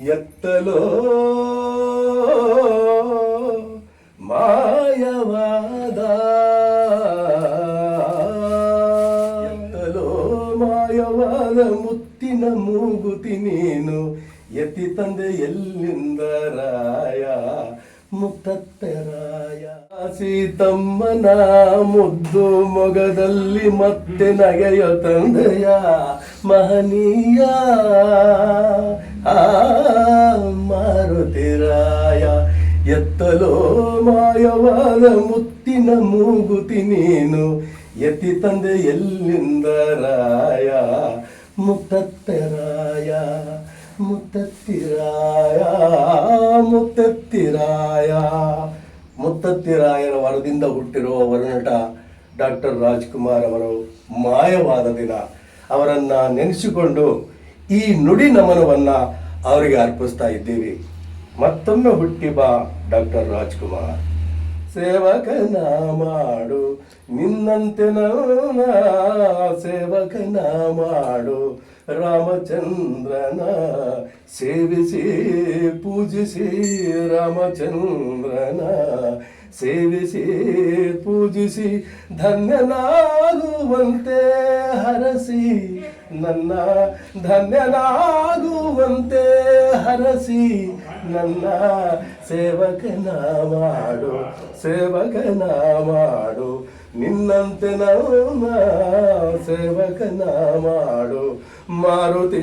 ಎತ್ತಲೋ ಮಾಯವಾದ. ಎತ್ತಲೋ ಮಾಯವಾದ ಮುತ್ತಿನ ಮೂಗುತಿ ನೀನು, ಎತ್ತಿ ತಂದೆ ಎಲ್ಲಿಂದ ರಾಯ? ಮುತ್ತತ್ತೆರಾಯ. ಸೀತಮ್ಮನ ಮುದ್ದು ಮೊಗದಲ್ಲಿ ಮತ್ತೆ ನಗೆಯ ತಂದೆಯ ಮಹನೀಯ. ಮಾರುತಿರಾಯ, ಎತ್ತಲೋ ಮಾಯವಾದ ಮುತ್ತಿನ ಮೂಗುತಿ ನೀನು, ಎತ್ತಿ ತಂದೆ ಎಲ್ಲಿಂದ ರಾಯ? ಮುತ್ತತ್ತರಾಯ, ಮುತ್ತತ್ತಿರಾಯ ಮುತ್ತತ್ತಿರಾಯ. ಮುತ್ತತ್ತಿರಾಯರ ವರದಿಂದ ಹುಟ್ಟಿರುವ ವರನಟ ಡಾಕ್ಟರ್ ರಾಜ್ಕುಮಾರ್ ಅವರು ಮಾಯವಾದ ದಿನ. ಅವರನ್ನು ನೆನೆಸಿಕೊಂಡು ಈ ನುಡಿ ನಮನವನ್ನ ಅವರಿಗೆ ಅರ್ಪಿಸ್ತಾ ಇದ್ದೀವಿ. ಮತ್ತೊಮ್ಮೆ ಹುಟ್ಟಿ ಬಾ, ಡಾಕ್ಟರ್ ರಾಜ್ಕುಮಾರ್. ಸೇವಕನ ಮಾಡು, ನಿನ್ನಂತೆ ನನ್ನ ಸೇವಕನ ಮಾಡು, ರಾಮಚಂದ್ರನ ಸೇವಿಸಿ, ಪೂಜಿಸಿ, ರಾಮಚಂದ್ರನ ಸೇವಿಸಿ, ಪೂಜಿಸಿ, ಧನ್ಯನಾಗುವಂತೆ ಹರಸಿ. ನನ್ನ ಧನ್ಯನಾಗುವಂತೆ ಹರಸಿ ನನ್ನ ಸೇವಕನ ಮಾಡು ಸೇವಕನ ಮಾಡು. ನಿನ್ನಂತೆ ನಾವು ಸೇವಕನ ಮಾಡು. ಮಾರುತಿ